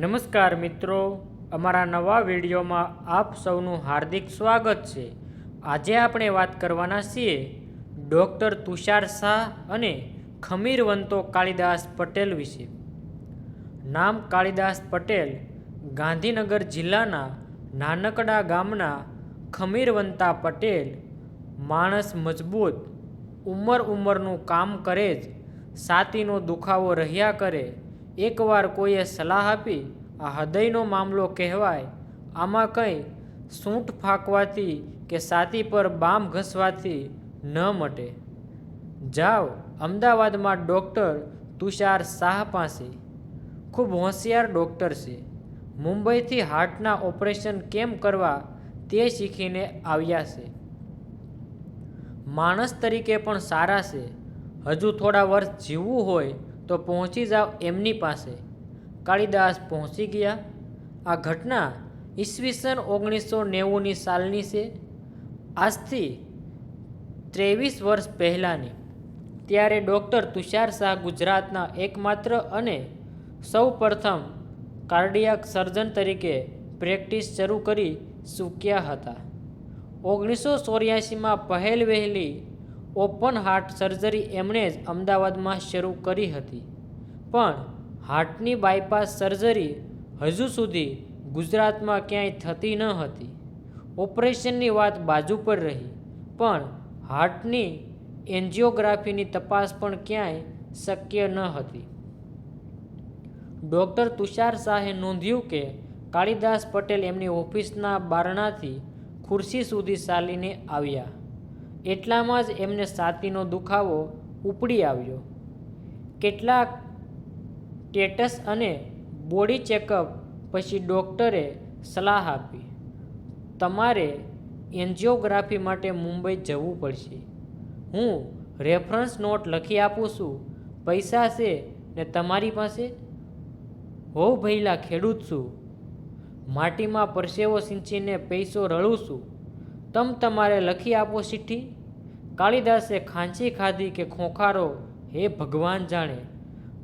નમસ્કાર મિત્રો, અમારા નવા વિડીયોમાં આપ સૌનું હાર્દિક સ્વાગત છે. આજે આપણે વાત કરવાના છીએ ડૉક્ટર તુષાર શાહ અને ખમીરવંતો કાળિદાસ પટેલ વિશે. નામ કાળિદાસ પટેલ ગાંધીનગર જિલ્લાના નાનકડા ગામના ખમીરવંતા પટેલ માણસ મજબૂત, ઉંમર ઉંમરનું કામ કરે જ, સાતીનો દુખાવો રહ્યા કરે એકવાર કોઈએ સલાહ આપી, આ હૃદયનો મામલો કહેવાય. આમાં કંઈ સૂંઠ ફાંકવાથી કે સાતી પર બામ ઘસવાથી ન મટે. જાઓ, અમદાવાદમાં ડૉક્ટર તુષાર શાહ પાસે. ખૂબ હોશિયાર ડૉક્ટર છે. મુંબઈથી હાર્ટના ઓપરેશન કેમ કરવા તે શીખીને આવ્યા છે. માણસ તરીકે પણ સારા છે. હજુ થોડા વર્ષ જીવવું હોય તો પહોંચી જાઓ એમની પાસે. કાળિદાસ પહોંચી ગયા. આ ઘટના ઈસવીસન ઓગણીસો નેવુંની સાલની છે. આજથી ત્રેવીસ વર્ષ પહેલાંની. ત્યારે ડૉક્ટર તુષાર શાહ ગુજરાતના એકમાત્ર અને સૌ પ્રથમ કાર્ડિયાક સર્જન તરીકે પ્રેક્ટિસ શરૂ કરી ચૂક્યા હતા. ઓગણીસો ચોર્યાસીમાં પહેલ વહેલી ઓપન હાર્ટ સર્જરી એમણે જ અમદાવાદમાં શરૂ કરી હતી. પણ હાર્ટની બાયપાસ સર્જરી હજુ સુધી ગુજરાતમાં ક્યાંય થતી ન હતી. ઓપરેશનની વાત બાજુ પર રહી, પણ હાર્ટની એન્જિયોગ્રાફીની તપાસ પણ ક્યાંય શક્ય ન હતી. ડૉક્ટર તુષાર શાહે નોંધ્યું કે કાળિદાસ પટેલ એમની ઓફિસના બારણાથી ખુરશી સુધી ચાલીને આવ્યા. એટલામાં જ એમને છાતીનો દુખાવો ઉપડી આવ્યો. કેટલાક ટેટસ અને બોડી ચેકઅપ પછી ડૉક્ટરે સલાહ આપી, તમારે એન્જિયોગ્રાફી માટે મુંબઈ જવું પડશે. હું રેફરન્સ નોટ લખી આપું છું. પૈસા છે ને તમારી પાસે? હો ભૈલા ખેડૂત છું. માટીમાં પરસેવો સિંચીને પૈસો રળું છું. તમ તમારે લખી આપો ચિઠ્ઠી? કાળિદાસે ખાંચી ખાધી કે ખોખારો? હે ભગવાન જાણે.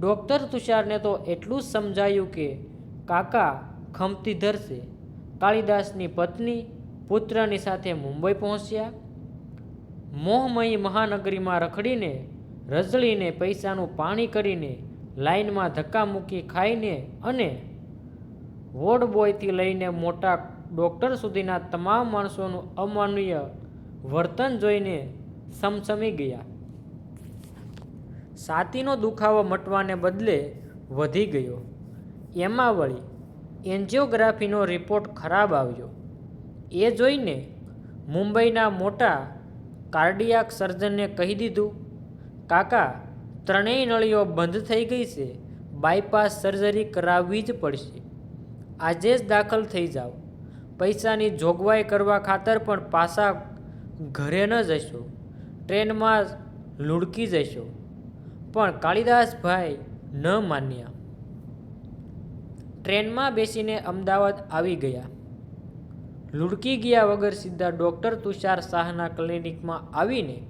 ડૉક્ટર તુષારને તો એટલું જ સમજાયું કે, કાકા ખમતી ધરશે. કાળિદાસની પત્ની પુત્રની સાથે મુંબઈ પહોંચ્યા. મોહમયી મહાનગરીમાં રખડીને, રઝળીને પૈસાનું પાણી કરીને લાઈનમાં ધક્કા મૂકી ખાઈને અને વોર્ડ બોયથી લઈને મોટા ડૉક્ટર સુધીના તમામ માણસોનું અમાનવીય વર્તન જોઈને સમસમી ગયા. છાતીનો દુખાવો મટવાને બદલે વધી ગયો. એમાં વળી એન્જિયોગ્રાફીનો રિપોર્ટ ખરાબ આવ્યો. એ જોઈને મુંબઈના મોટા કાર્ડિયાક સર્જનને કહી દીધું, કાકા, ત્રણેય નળીઓ બંધ થઈ ગઈ છે. બાયપાસ સર્જરી કરાવવી જ પડશે. આજે જ દાખલ થઈ જાઓ. પૈસાની જોગવાઈ કરવા ખાતર પણ પાછા ઘરે ન જશો. ટ્રેનમાં લુડકી જશો. પણ કાળિદાસભાઈ ન માન્યા. ટ્રેનમાં બેસીને અમદાવાદ આવી ગયા. લુડકી ગયા વગર સીધા ડૉક્ટર તુષાર શાહના ક્લિનિકમાં આવીને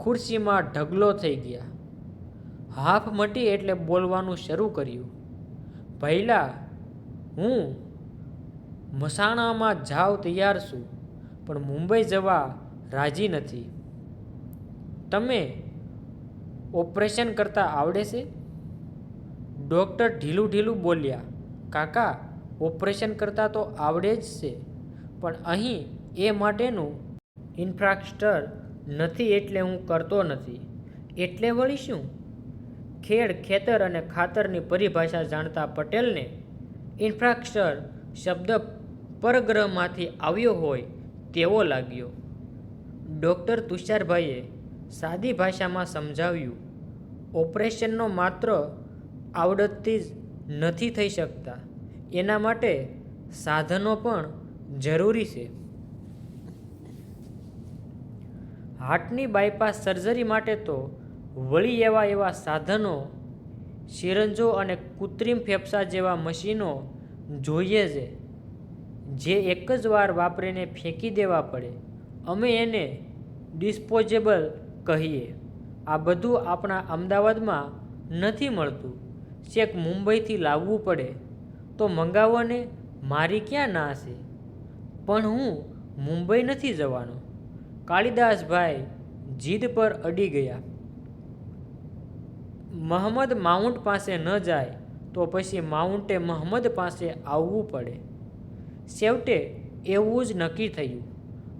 ખુરશીમાં ઢગલો થઈ ગયા. હાફ મટી એટલે બોલવાનું શરૂ કર્યું. પહેલાં હું મસાણામાં જાવ તૈયાર છું, પણ મુંબઈ જવા રાજી નથી. તમે ઓપરેશન કરતાં આવડે છે? ડૉક્ટર ઢીલું ઢીલું બોલ્યા, કાકા, ઓપરેશન કરતાં તો આવડે જ છે, પણ અહીં એ માટેનું ઇન્ફ્રાસ્ટ્રક્ચર નથી એટલે હું કરતો નથી. એટલે વળી શું? ખેડ, ખેતર અને ખાતરની પરિભાષા જાણતા પટેલને ઇન્ફ્રાસ્ટ્રક્ચર શબ્દ પરગ્રહમાંથી આવ્યો હોય તેવો લાગ્યો. ડૉક્ટર તુષારભાઈએ સાદી ભાષામાં સમજાવ્યું, ઓપરેશનનો માત્ર આવડતથી જ નથી થઈ શકતા. એના માટે સાધનો પણ જરૂરી છે. હાર્ટની બાયપાસ સર્જરી માટે તો વળી એવા એવા સાધનો, સિરંજો અને કૃત્રિમ ફેફસા જેવા મશીનો જોઈએ છે. જે એક જ વાર વાપરીને ફેંકી દેવા પડે, અમે એને ડિસ્પોઝેબલ કહીએ. આ બધું આપણા અમદાવાદમાં નથી મળતું. ચેક મુંબઈથી લાવવું પડે, તો મંગાવો ને મારી ક્યાં ના છે પણ હું મુંબઈ નથી જવાનો. કાળિદાસભાઈ જીદ પર અડી ગયા. મહંમદ માઉન્ટ પાસે ન જાય, તો પછી માઉન્ટે મહંમદ પાસે આવવું પડે. છેવટે એવું જ નક્કી થયું.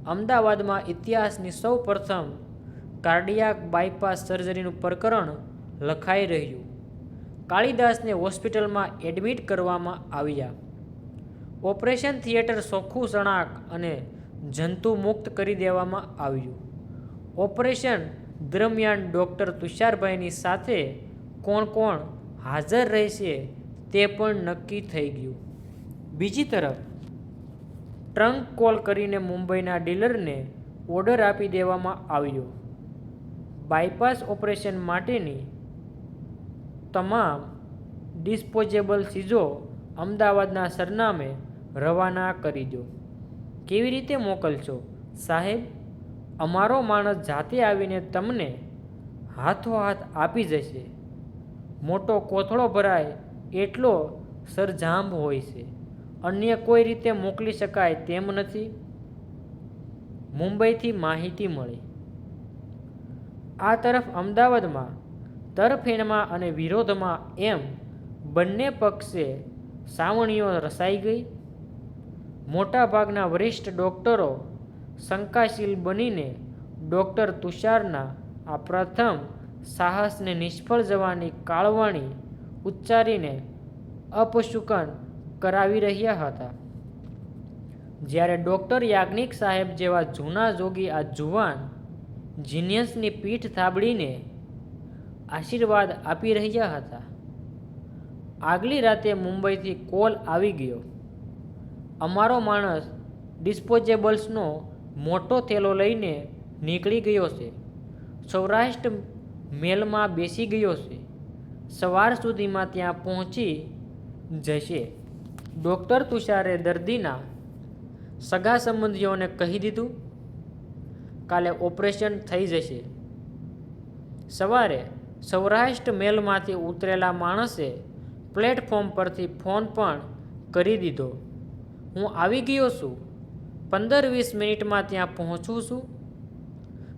અમદાવાદમાં ઇતિહાસની સૌ પ્રથમ કાર્ડિયાક બાયપાસ સર્જરીનું પ્રકરણ લખાઈ રહ્યું. કાળિદાસને હોસ્પિટલમાં એડમિટ કરવામાં આવ્યા. ઓપરેશન થિયેટર ચોખ્ખું સણાક અને જંતુ મુક્ત કરી દેવામાં આવ્યું. ઓપરેશન દરમિયાન ડૉક્ટર તુષારભાઈની સાથે કોણ કોણ હાજર રહેશે તે પણ નક્કી થઈ ગયું. બીજી તરફ ટ્રંક કોલ કરીને મુંબઈના ડીલરને ઓર્ડર આપી દેવામાં આવ્યો. બાયપાસ ઓપરેશન માટેની તમામ ડિસ્પોઝેબલ ચીજો અમદાવાદના સરનામે રવાના કરી દો. કેવી રીતે મોકલશો? સાહેબ, અમારો માણસ જાતે આવીને તમને હાથોહાથ આપી જશે. મોટો કોથળો ભરાય એટલો સરજાંબ હોય છે. અન્ય કોઈ રીતે મોકલી શકાય તેમ નથી. મુંબઈથી માહિતી મળી. આ તરફ અમદાવાદમાં, તરફેણમાં અને વિરોધમાં એમ બંને પક્ષે સાવણીઓ રસાઈ ગઈ. મોટાભાગના વરિષ્ઠ ડૉક્ટરો શંકાશીલ બનીને ડૉક્ટર તુષારના આ પ્રથમ સાહસને નિષ્ફળ જવાની કાળવાણી ઉચ્ચારીને અપશુકન કરાવી રહ્યા હતા. જ્યારે ડૉક્ટર યાજ્ઞિક સાહેબ જેવા જૂના જોગી આ જુવાન જીનિયસની પીઠ થાબડીને આશીર્વાદ આપી રહ્યા હતા. આગલી રાતે મુંબઈથી કોલ આવી ગયો. અમારો માણસ ડિસ્પોઝેબલ્સનો મોટો થેલો લઈને નીકળી ગયો છે. સૌરાષ્ટ્ર મેલમાં બેસી ગયો છે. સવાર સુધીમાં ત્યાં પહોંચી જશે. ડૉક્ટર તુષારે દર્દીના સગા સંબંધીઓને કહી દીધું, કાલે ઓપરેશન થઈ જશે. સવારે સૌરાષ્ટ્ર મેલમાંથી ઉતરેલા માણસે પ્લેટફોર્મ પરથી ફોન પણ કરી દીધો. હું આવી ગયો છું. પંદર વીસ મિનિટમાં ત્યાં પહોંચું છું.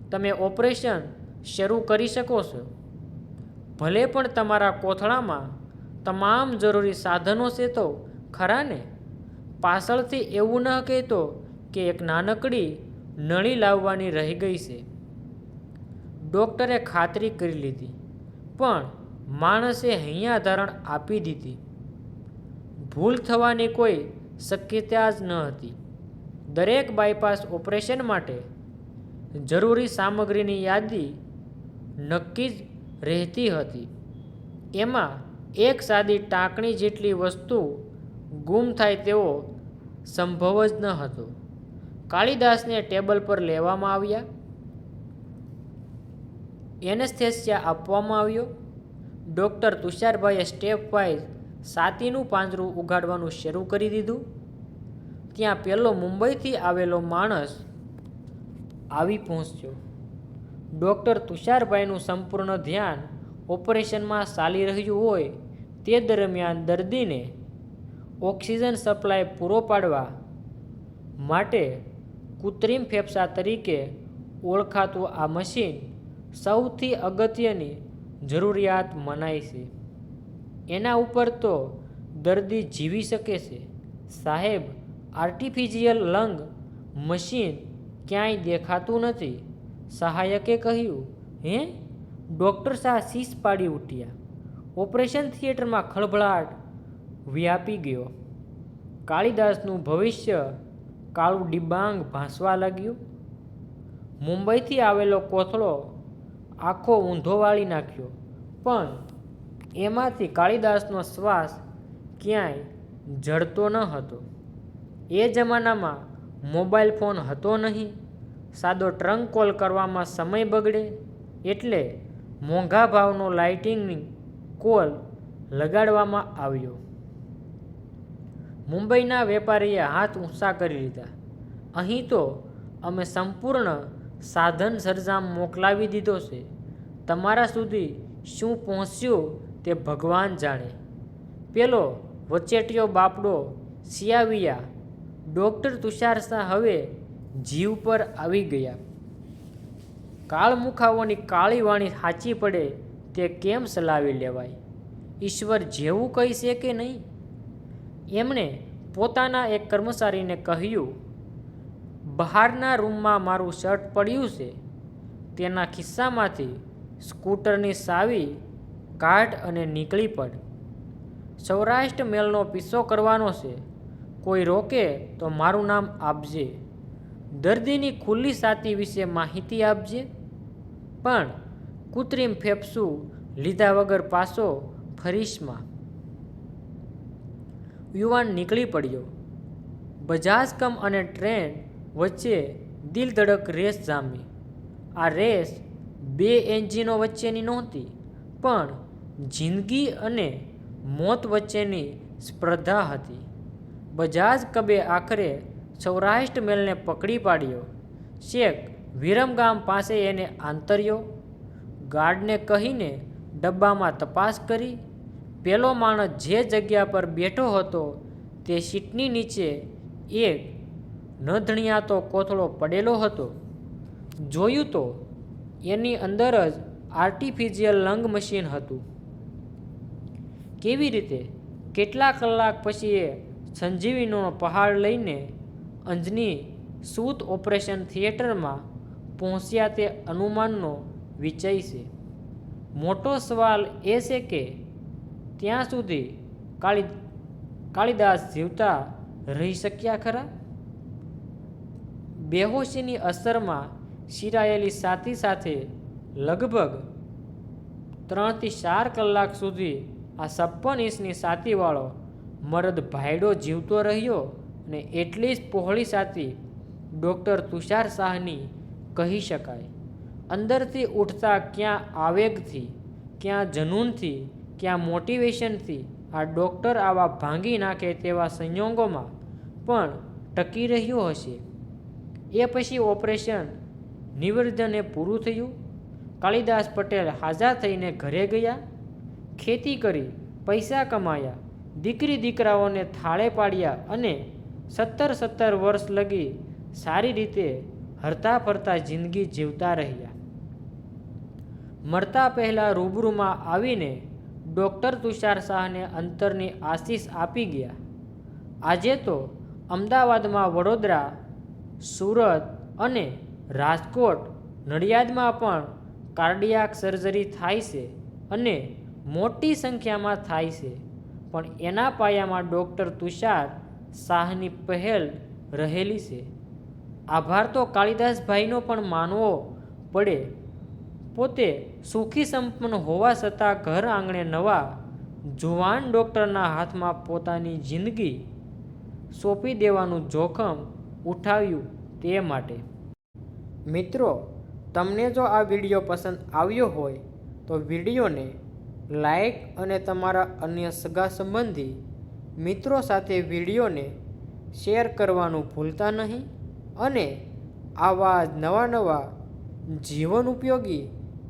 તમે ઓપરેશન શરૂ કરી શકો છો. ભલે પણ તમારા કોથળામાં તમામ જરૂરી સાધનો છે તો ખરા ને પાછળથી એવું ન કહેતો કે એક નાનકડી નળી લાવવાની રહી ગઈ છે. ડૉક્ટરે ખાતરી કરી લીધી, પણ માણસે હૈયા ધારણ આપી દીધી. ભૂલ થવાની કોઈ શક્યતા જ ન હતી. દરેક બાયપાસ ઓપરેશન માટે જરૂરી સામગ્રીની યાદી નક્કી જ રહેતી હતી. એમાં એક સાદી ટાંકણી જેટલી વસ્તુ ગુમ થાય તેવો સંભવ જ ન હતો. કાળિદાસને ટેબલ પર લેવામાં આવ્યા. એનેસ્થેસિયા આપવામાં આવ્યો. ડૉક્ટર તુષારભાઈએ સ્ટેપ વાઇઝ સાતીનું પાંજરું ઉગાડવાનું શરૂ કરી દીધું. ત્યાં પહેલો મુંબઈથી આવેલો માણસ આવી પહોંચ્યો. ડૉક્ટર તુષારભાઈનું સંપૂર્ણ ધ્યાન ઓપરેશનમાં ચાલી રહ્યું હોય તે દરમિયાન દર્દીને ઓક્સિજન સપ્લાય પૂરો પાડવા માટે કૃત્રિમ ફેફસા તરીકે ઓળખાતું આ મશીન સૌથી અગત્યની જરૂરિયાત મનાય છે. એના ઉપર તો દર્દી જીવી શકે છે. સાહેબ, આર્ટિફિશિયલ લંગ મશીન ક્યાંય દેખાતું નથી. સહાયકે કહ્યું, હે? ડૉક્ટર શાહ શીશ પાડી ઉઠ્યા. ઓપરેશન થિયેટરમાં ખળભળાટ વ્યાપી ગયો. કાળિદાસનું ભવિષ્ય કાળું ડિબાંગ ભાસવા લાગ્યું. મુંબઈથી આવેલો કોથળો આખો ઊંધો વાળી નાખ્યો. પણ એમાંથી કાળિદાસનો શ્વાસ ક્યાંય જડતો ન હતો. એ જમાનામાં મોબાઈલ ફોન હતો નહીં. સાદો ટ્રંક કોલ કરવામાં સમય બગડે એટલે મોંઘા ભાવનો લાઇટિંગની કોલ લગાડવામાં આવ્યો. મુંબઈના વેપારીએ હાથ ઊંચા કરી લીધા. અહીં તો અમે સંપૂર્ણ સાધન સરજામ મોકલાવી દીધો છે. તમારા સુધી શું પહોંચ્યું તે ભગવાન જાણે. પેલો વચેટિયો બાપડો સિયાવિયા ડૉક્ટર તુષાર શાહ હવે જીવ પર આવી ગયા. કાળમુખાઓની કાળી વાણી સાચી પડે તે કેમ સલાવી લેવાય? ઈશ્વર જેવું કહીશે કે નહીં? એમણે પોતાના એક કર્મચારીને કહ્યું, બહારના રૂમમાં મારું શર્ટ પડ્યું છે. તેના ખિસ્સામાંથી સ્કૂટરની સાવી કાઢ અને નીકળી પડ. સૌરાષ્ટ્ર મેલનો પીસો કરવાનો છે. કોઈ રોકે તો મારું નામ આપજે. દર્દીની ખુલ્લી સાતી વિશે માહિતી આપજે. પણ કૃત્રિમ ફેફસું લીધા વગર પાસો ફરીશમાં યુવાન નીકળી પડ્યો. બજાજ કમ અને ટ્રેન વચ્ચે દિલ ધડક રેસ જામી. આ રેસ બે એન્જિનો વચ્ચેની નહોતી, પણ જિંદગી અને મોત વચ્ચેની સ્પર્ધા હતી. બજાજ કબે આખરે સૌરાષ્ટ્ર મેલને પકડી પાડ્યો. શેખ વિરમગામ પાસે એને આંતર્યો. ગાર્ડને કહીને ડબ્બામાં તપાસ કરી. પેલો માણસ જે જગ્યા પર બેઠો હતો તે સીટની નીચે એક નધણિયાતો કોથળો પડેલો હતો. જોયું તો એની અંદર જ આર્ટિફિશિયલ લંગ મશીન હતું. કેવી રીતે? કેટલા કલાક પછી એ સંજીવીનો પહાડ લઈને અંજની સૂત ઓપરેશન થિયેટરમાં પહોંચ્યા તે અનુમાનનો વિચય છે. મોટો સવાલ એ છે કે ત્યાં સુધી કાળી, કાળીદાસ જીવતા રહી શક્યા ખરા? બેહોશીની અસરમાં શિરાયેલી સાથી સાથે લગભગ ત્રણથી ચાર કલાક સુધી આ છપ્પન ઇંચની સાતીવાળો મરદ ભાયડો જીવતો રહ્યો અને એટલી જ પહોળી સાતી ડૉક્ટર તુષાર શાહની કહી શકાય. અંદરથી ઉઠતા ક્યાં આવેગથી, ક્યાં જનૂનથી ક્યાં મોટિવેશનથી આ ડૉક્ટર આવા ભાંગી નાખે તેવા સંયોગોમાં પણ ટકી રહ્યો હશે. એ પછી ઓપરેશન નિવેદને પૂરું થયું. કાળિદાસ પટેલ હાજર થઈને ઘરે ગયા. ખેતી કરી, પૈસા કમાયા દીકરી દીકરાઓને થાળે પાડ્યા અને સત્તર સત્તર વર્ષ લગી સારી રીતે હરતા ફરતા જિંદગી જીવતા રહ્યા. મરતા પહેલાં રૂબરૂમાં આવીને ડૉક્ટર તુષાર શાહને અંતરની આશીષ આપી ગયા. આજે તો અમદાવાદમાં વડોદરા, સુરત અને રાજકોટ નડિયાદમાં પણ કાર્ડિયાક સર્જરી થાય છે અને મોટી સંખ્યામાં થાય છે. પણ એના પાયામાં ડૉક્ટર તુષાર શાહની પહેલ રહેલી છે. આભાર તો કાળિદાસભાઈનો પણ માનવો પડે પોતે સુખી સંપન્ન હોવા છતાં ઘર આંગણે નવા, જુવાન ડૉક્ટરના હાથમાં પોતાની જિંદગી સોંપી દેવાનું જોખમ ઉઠાવ્યું તે માટે. મિત્રો, તમને જો આ વીડિયો પસંદ આવ્યો હોય, તો વિડીયોને લાઈક અને તમારા અન્ય સગા સંબંધી મિત્રો સાથે વિડીયોને શેર કરવાનું ભૂલતા નહીં અને આવા નવા નવા જીવન ઉપયોગી